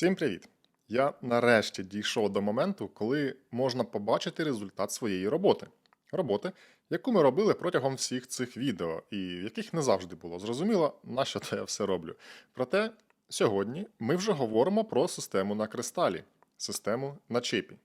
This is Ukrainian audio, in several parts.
Всім привіт! Я нарешті дійшов до моменту, коли можна побачити результат своєї роботи. Роботи, яку ми робили протягом всіх цих відео, і в яких не завжди було зрозуміло, на що то я все роблю. Проте сьогодні ми вже говоримо про систему на кристалі, систему на чипі.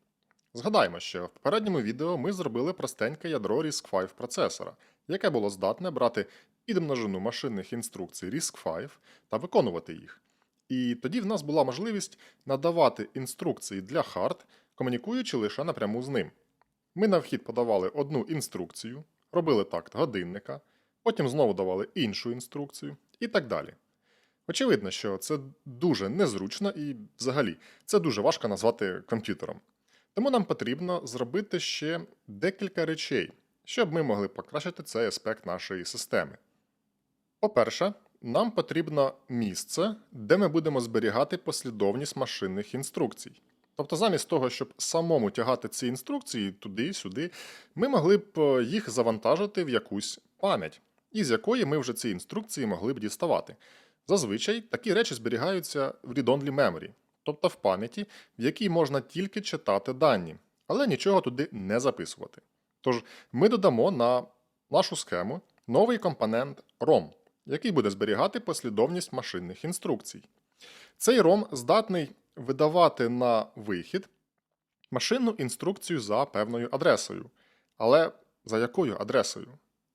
Згадаємо, що в попередньому відео ми зробили простеньке ядро RISC-V процесора, яке було здатне брати підмножину машинних інструкцій RISC-V та виконувати їх. І тоді в нас була можливість надавати інструкції для хард, комунікуючи лише напряму з ним. Ми на вхід подавали одну інструкцію, робили такт годинника, потім знову давали іншу інструкцію і так далі. Очевидно, що це дуже незручно і взагалі це дуже важко назвати комп'ютером. Тому нам потрібно зробити ще декілька речей, щоб ми могли покращити цей аспект нашої системи. По-перше, нам потрібно місце, де ми будемо зберігати послідовність машинних інструкцій. Тобто, замість того, щоб самому тягати ці інструкції туди-сюди, ми могли б е, їх завантажити в якусь пам'ять, із якої ми вже ці інструкції могли б діставати. Зазвичай такі речі зберігаються в read-only memory, тобто в пам'яті, в якій можна тільки читати дані, але нічого туди не записувати. Тож ми додамо на нашу схему новий компонент ROM, який буде зберігати послідовність машинних інструкцій. Цей ROM здатний видавати на вихід машинну інструкцію за певною адресою. Але за якою адресою?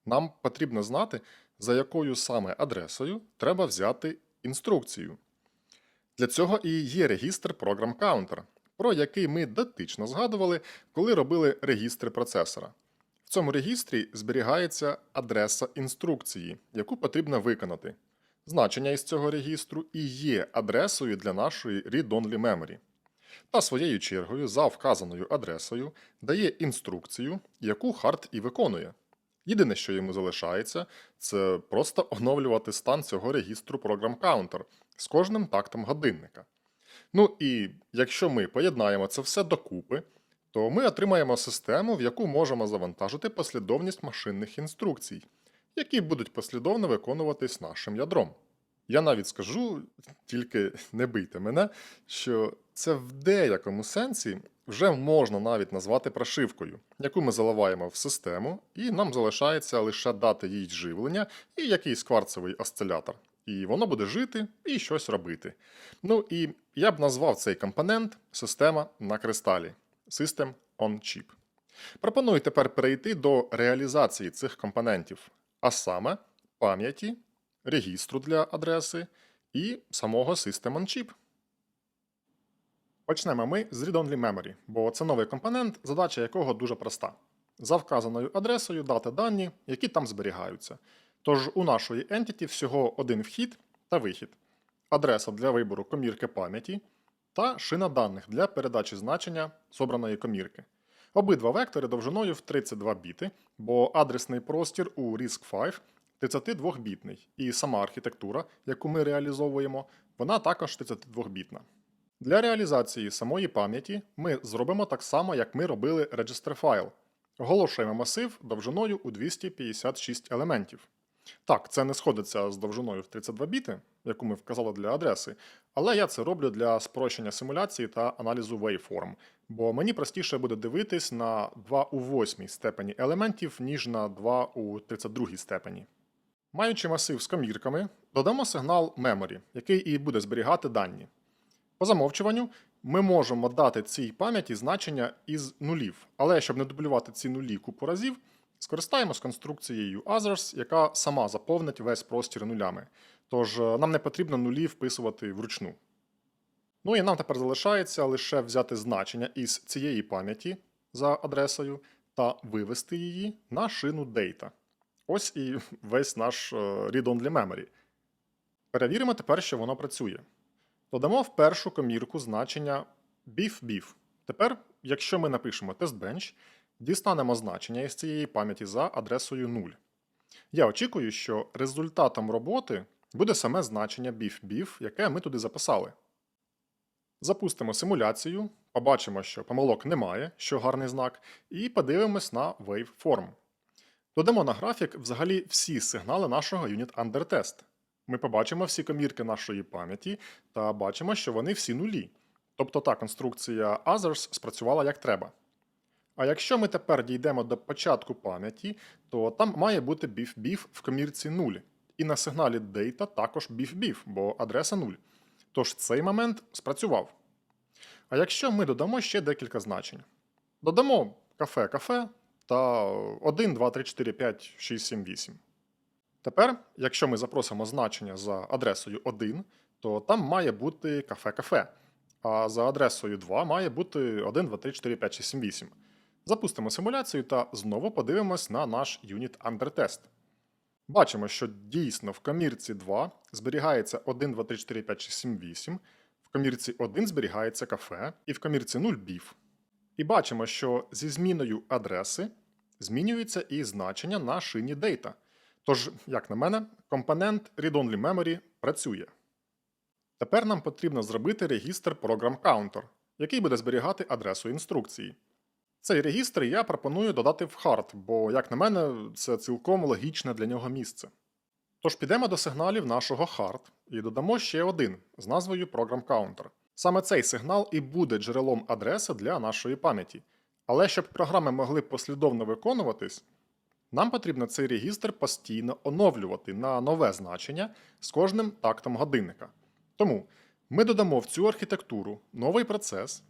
Нам потрібно знати, за якою саме адресою треба взяти інструкцію. Для цього і є регістр Program Counter, про який ми дотично згадували, коли робили регістри процесора. В цьому регістрі зберігається адреса інструкції, яку потрібно виконати. Значення із цього регістру і є адресою для нашої read-only memory. Та своєю чергою за вказаною адресою дає інструкцію, яку хард і виконує. Єдине, що йому залишається, це просто оновлювати стан цього регістру Program Counter з кожним тактом годинника. Ну і якщо ми поєднаємо це все докупи, то ми отримаємо систему, в яку можемо завантажити послідовність машинних інструкцій, які будуть послідовно виконуватись нашим ядром. Я навіть скажу, тільки не бийте мене, що це в деякому сенсі вже можна навіть назвати прошивкою, яку ми заливаємо в систему, і нам залишається лише дати їй живлення і якийсь кварцевий осцилятор. І воно буде жити і щось робити. Ну і я б назвав цей компонент система на кристалі System on Chip. Пропоную тепер перейти до реалізації цих компонентів, а саме пам'яті, регістру для адреси і самого System on Chip. Почнемо ми з Read-Only Memory, бо це новий компонент, задача якого дуже проста. За вказаною адресою дати дані, які там зберігаються. Тож у нашої entity всього один вхід та вихід, адреса для вибору комірки пам'яті та шина даних для передачі значення собраної комірки. Обидва вектори довжиною в 32 біти, бо адресний простір у RISC-V 32-бітний, і сама архітектура, яку ми реалізовуємо, вона також 32-бітна. Для реалізації самої пам'яті ми зробимо так само, як ми робили register файл. Оголошуємо масив довжиною у 256 елементів. Так, це не сходиться з довжиною в 32 біти, яку ми вказали для адреси, але я це роблю для спрощення симуляції та аналізу waveform, бо мені простіше буде дивитись на 2 у 8 степені елементів, ніж на 2 у 32 степені. Маючи масив з комірками, додамо сигнал memory, який і буде зберігати дані. По замовчуванню ми можемо дати цій пам'яті значення із нулів, але щоб не дублювати ці нулі купу разів, скористаємось конструкцією others, яка сама заповнить весь простір нулями. Тож е, нам не потрібно нулі вписувати вручну. Ну і нам тепер залишається лише взяти значення із цієї пам'яті за адресою та вивести її на шину data. Ось і весь наш е, read-only memory. Перевіримо тепер, що воно працює. Додамо в першу комірку значення BIF-BIF. Тепер, якщо ми напишемо testbench, дістанемо значення із цієї пам'яті за адресою 0. Я очікую, що результатом роботи буде саме значення BIF-BIF, яке ми туди записали. Запустимо симуляцію, побачимо, що помилок немає, що гарний знак, і подивимось на waveform. Додамо на графік взагалі всі сигнали нашого Unit Under Test. Ми побачимо всі комірки нашої пам'яті та бачимо, що вони всі нулі. Тобто та конструкція others спрацювала як треба. А якщо ми тепер дійдемо до початку пам'яті, то там має бути біф-біф в комірці 0. І на сигналі data також біф-біф, бо адреса 0. Тож цей момент спрацював. А якщо ми додамо ще декілька значень, додамо кафе-кафе та 1, 2, 3, 4, 5, 6, 7, 8. Тепер, якщо ми запросимо значення за адресою 1, то там має бути кафе-кафе. А за адресою 2 має бути 1, 2, 3, 4, 5, 6, 7, 8. Запустимо симуляцію та знову подивимось на наш юніт Undertest. Бачимо, що дійсно в комірці 2 зберігається 1, 2, 3, 4, 5, 6, 7, 8, в комірці 1 зберігається кафе, і в комірці 0 біф. І бачимо, що зі зміною адреси змінюється і значення на шині data. Тож, як на мене, компонент Read-Only Memory працює. Тепер нам потрібно зробити регістр Program Counter, який буде зберігати адресу інструкції. Цей регістр я пропоную додати в хард, бо, як на мене, це цілком логічне для нього місце. Тож підемо до сигналів нашого hard і додамо ще один з назвою Program Counter. Саме цей сигнал і буде джерелом адреси для нашої пам'яті. Але щоб програми могли послідовно виконуватись, нам потрібно цей регістр постійно оновлювати на нове значення з кожним тактом годинника. Тому ми додамо в цю архітектуру новий процес,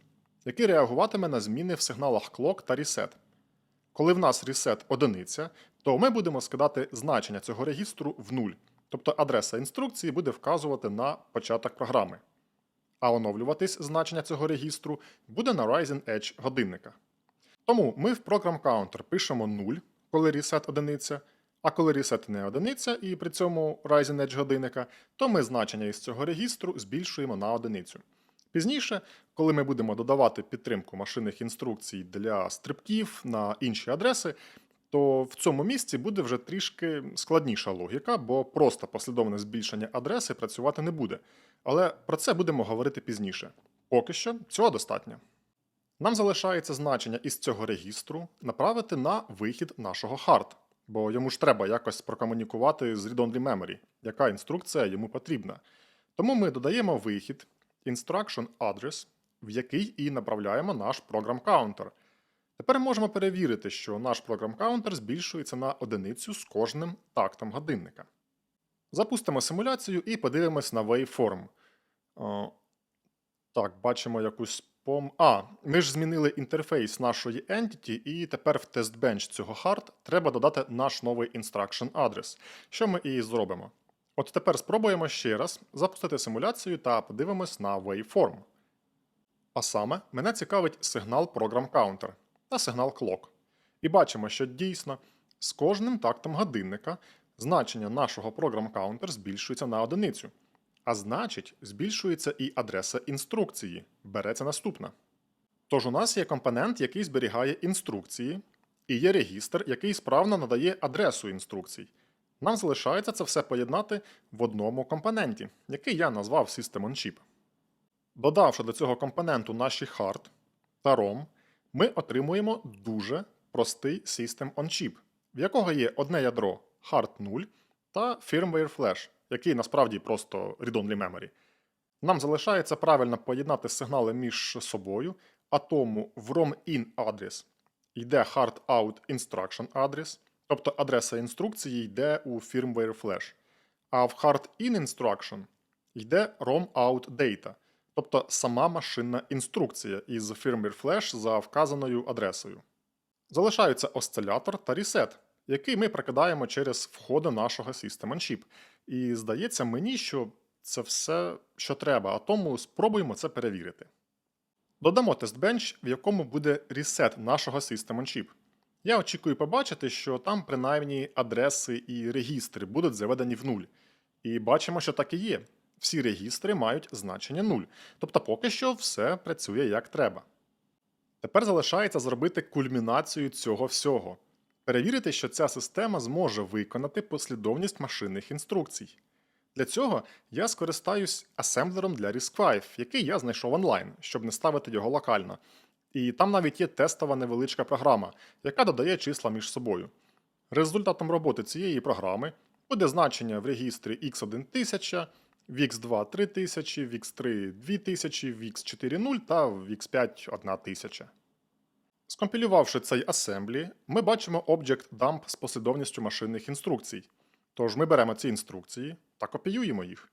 який реагуватиме на зміни в сигналах clock та reset. Коли в нас reset одиниця, то ми будемо скидати значення цього регістру в нуль, тобто адреса інструкції буде вказувати на початок програми. А оновлюватись значення цього регістру буде на Ryzen Edge годинника. Тому ми в Program Counter пишемо 0, коли reset одиниця, а коли reset не одиниця і при цьому Ryzen Edge годинника, то ми значення із цього регістру збільшуємо на одиницю. Пізніше, коли ми будемо додавати підтримку машинних інструкцій для стрибків на інші адреси, то в цьому місці буде вже трішки складніша логіка, бо просто послідовне збільшення адреси працювати не буде. Але про це будемо говорити пізніше. Поки що цього достатньо. Нам залишається значення із цього регістру направити на вихід нашого hard, бо йому ж треба якось прокомунікувати з read-only memory, яка інструкція йому потрібна. Тому ми додаємо вихід instruction address, в який і направляємо наш program counter. Тепер можемо перевірити, що наш program counter збільшується на одиницю з кожним тактом годинника. Запустимо симуляцію і подивимось на waveform. О, так, бачимо якусь пом. А, ми ж змінили інтерфейс нашої entity, і тепер в testbench цього hard треба додати наш новий instruction address, що ми і зробимо. От тепер спробуємо ще раз запустити симуляцію та подивимось на waveform. А саме, мене цікавить сигнал Program Counter та сигнал Clock. І бачимо, що дійсно з кожним тактом годинника значення нашого Program Counter збільшується на одиницю. А значить, збільшується і адреса інструкції, береться наступна. Тож у нас є компонент, який зберігає інструкції, і є регістр, який справно надає адресу інструкцій. Нам залишається це все поєднати в одному компоненті, який я назвав System on Chip. Додавши до цього компоненту наші hard та ROM, ми отримуємо дуже простий System on Chip, в якого є одне ядро hard 0 та firmware flash, який насправді просто read-only memory. Нам залишається правильно поєднати сигнали між собою, а тому в ROM-in адрес йде hard out instruction адрес, тобто адреса інструкції йде у firmware flash, а в hard in instruction йде ROM out data, тобто сама машинна інструкція із firmware flash за вказаною адресою. Залишаються осцилятор та reset, який ми прокидаємо через входи нашого System on Chip. І здається мені, що це все, що треба, а тому спробуємо це перевірити. Додамо тестбенч, в якому буде reset нашого System on Chip. Я очікую побачити, що там принаймні адреси і регістри будуть заведені в нуль. І бачимо, що так і є. Всі регістри мають значення 0. Тобто поки що все працює як треба. Тепер залишається зробити кульмінацію цього всього. Перевірити, що ця система зможе виконати послідовність машинних інструкцій. Для цього я скористаюсь асемблером для RISC-V, який я знайшов онлайн, щоб не ставити його локально. І там навіть є тестова невеличка програма, яка додає числа між собою. Результатом роботи цієї програми буде значення в регістрі x1000, в x2 3000, в x3 2000, в x4 0 та в x5 1000. Скомпілювавши цей асемблі, ми бачимо Object Dump з послідовністю машинних інструкцій. Тож ми беремо ці інструкції та копіюємо їх.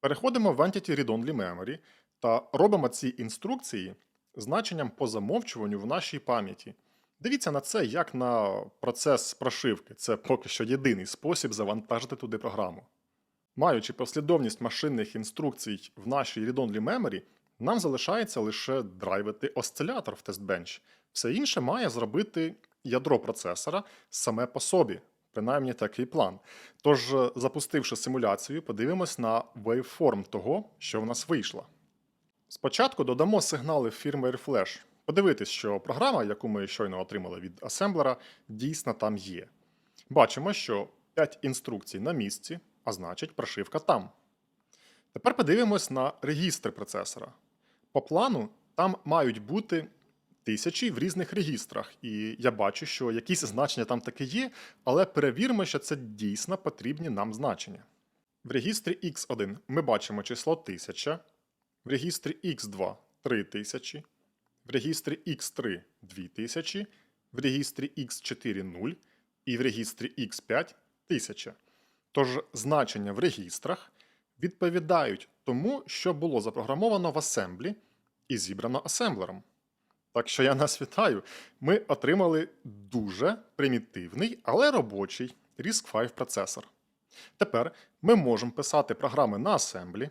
Переходимо в Entity Read-Only Memory та робимо ці інструкції значенням по замовчуванню в нашій пам'яті. Дивіться на це як на процес прошивки. Це поки що єдиний спосіб завантажити туди програму. Маючи послідовність машинних інструкцій в нашій read-only memory, нам залишається лише драйвити осцилятор в TestBench. Все інше має зробити ядро процесора саме по собі. Принаймні такий план. Тож, запустивши симуляцію, подивимось на waveform того, що в нас вийшло. Спочатку додамо сигнали в firmware Flash. Подивитись, що програма, яку ми щойно отримали від асемблера, дійсно там є. Бачимо, що 5 інструкцій на місці, а значить, прошивка там. Тепер подивимось на регістри процесора. По плану там мають бути тисячі в різних регістрах, і я бачу, що якісь значення там таки є, але перевіримо, що це дійсно потрібні нам значення. В регістрі X1 ми бачимо число 1000, в регістрі X2 3000, в регістрі X3 2000, в регістрі X4 0 і в регістрі X5 1000. Тож значення в регістрах відповідають тому, що було запрограмовано в асемблі і зібрано асемблером. Так що я нас вітаю. Ми отримали дуже примітивний, але робочий RISC-V процесор. Тепер ми можемо писати програми на асемблі,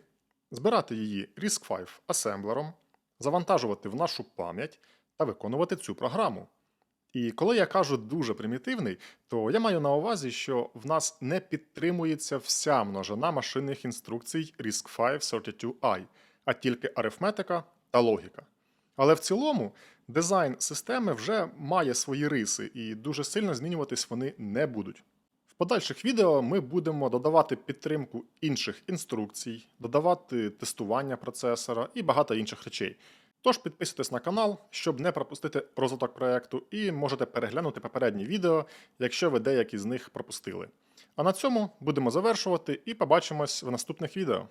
збирати її RISC-V асемблером, завантажувати в нашу пам'ять та виконувати цю програму. І коли я кажу дуже примітивний, то я маю на увазі, що в нас не підтримується вся множина машинних інструкцій RISC-V 32i, а тільки арифметика та логіка. Але в цілому дизайн системи вже має свої риси, і дуже сильно змінюватись вони не будуть. Подальших відео ми будемо додавати підтримку інших інструкцій, додавати тестування процесора і багато інших речей. Тож підписуйтесь на канал, щоб не пропустити розвиток проекту, і можете переглянути попередні відео, якщо ви деякі з них пропустили. А на цьому будемо завершувати і побачимось в наступних відео.